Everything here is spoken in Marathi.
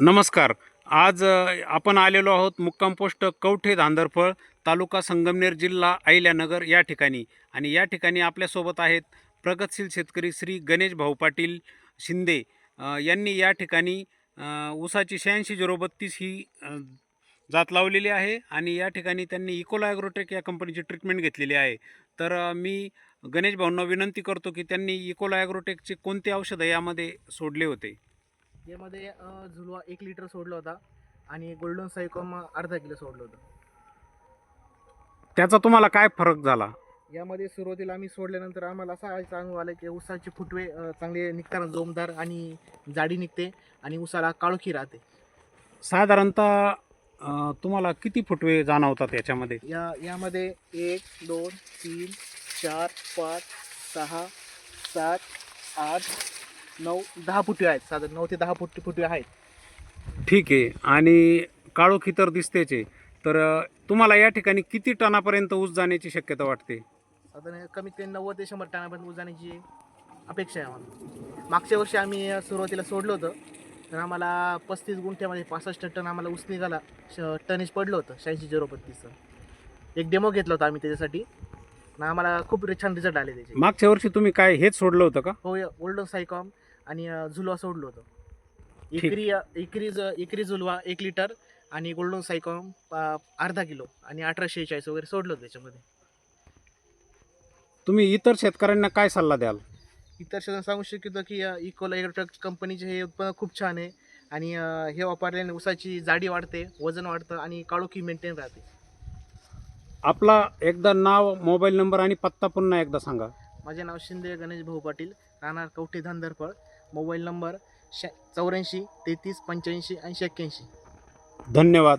नमस्कार. आज आपण आलेलो आहोत मुक्काम पोस्ट कवठे धांदरफळ तालुका संगमनेर जिल्हा अहिल्यानगर या ठिकाणी. आणि या ठिकाणी आपल्यासोबत आहेत प्रगतशील शेतकरी श्री गणेश भाऊ पाटील शिंदे. यांनी या ठिकाणी ऊसाची शहाऐंशी झिरो बत्तीस ही जात लावलेली आहे आणि या ठिकाणी त्यांनी इकोला ॲग्रोटेक या कंपनीची ट्रीटमेंट घेतलेली आहे. तर मी गणेश भाऊंना विनंती करतो की त्यांनी इकोला ॲग्रोटेकचे कोणते औषधं यामध्ये सोडले होते? यामध्ये झुलवा एक लिटर सोडला होता आणि गोल्डन सायकॉम अर्धा किलो सोडलं होतं. त्याचा तुम्हाला काय फरक झाला? यामध्ये सुरुवातीला आम्ही सोडल्यानंतर आम्हाला असा अनुभव आला की ऊसाचे फुटवे अ, चांगले निघताना जोमदार आणि जाडी निघते आणि ऊसाला काळोखी राहते. साधारणतः अ, तुम्हाला किती फुटवे जाणवतात याच्यामध्ये? या यामध्ये एक दोन तीन चार पाच सहा सात आठ नऊ दहा फुटवे आहेत साधारण नऊ ते दहा फुट फुटवे आहेत. ठीक आहे. आणि काळोखी तर दिसतेच आहे. तर अ, तुम्हाला या ठिकाणी किती टनापर्यंत ऊस जाण्याची शक्यता वाटते? साधारण कमीत कमी नव्वद ते शंभर टनापर्यंत ऊस जाण्याची अपेक्षा आहे आम्हाला. मागच्या वर्षी आम्ही सुरुवातीला सोडलं होतं. तर आम्हाला पस्तीस गुंठ्यामध्ये पासष्ट टन आम्हाला ऊस निघाला. श टनेज पडलं होतं शहाऐंशी झिरो बत्तीसचं एक डेमो घेतला होता आम्ही त्याच्यासाठी. आणि आम्हाला खूप रि- छान रिझल्ट आले त्याचे. मागच्या वर्षी तुम्ही काय हेच सोडलं होतं का? हो ओल्ड सायकॉम आणि झुलवा सोडलं होतं. एकरी एकरी एकरी झुलवा एक लिटर आणि गोल्डन सायकॉम अर्धा किलो आणि अठराशे चाळीस वगैरे सोडलं होतं त्याच्यामध्ये. तुम्ही इतर शेतकऱ्यांना काय सल्ला द्याल? इतर शेतकऱ्यांना सांगू शकतो की इकोला इलेक्ट्रिक कंपनीचे हे उत्पन्न खूप छान आहे आणि हे वापरल्याने ऊसाची जाडी वाढते वजन वाढतं आणि काळोखी मेंटेन राहते. आपला एकदा नाव मोबाईल नंबर आणि पत्ता पुन्हा एकदा सांगा. माझे नाव शिंदे गणेश भाऊ पाटील राहणार कवठे धांदरफळ मोबाईल नंबर शा चौऱ्याऐंशी तेहतीस पंच्याऐंशी आणि एक्क्याऐंशी. धन्यवाद.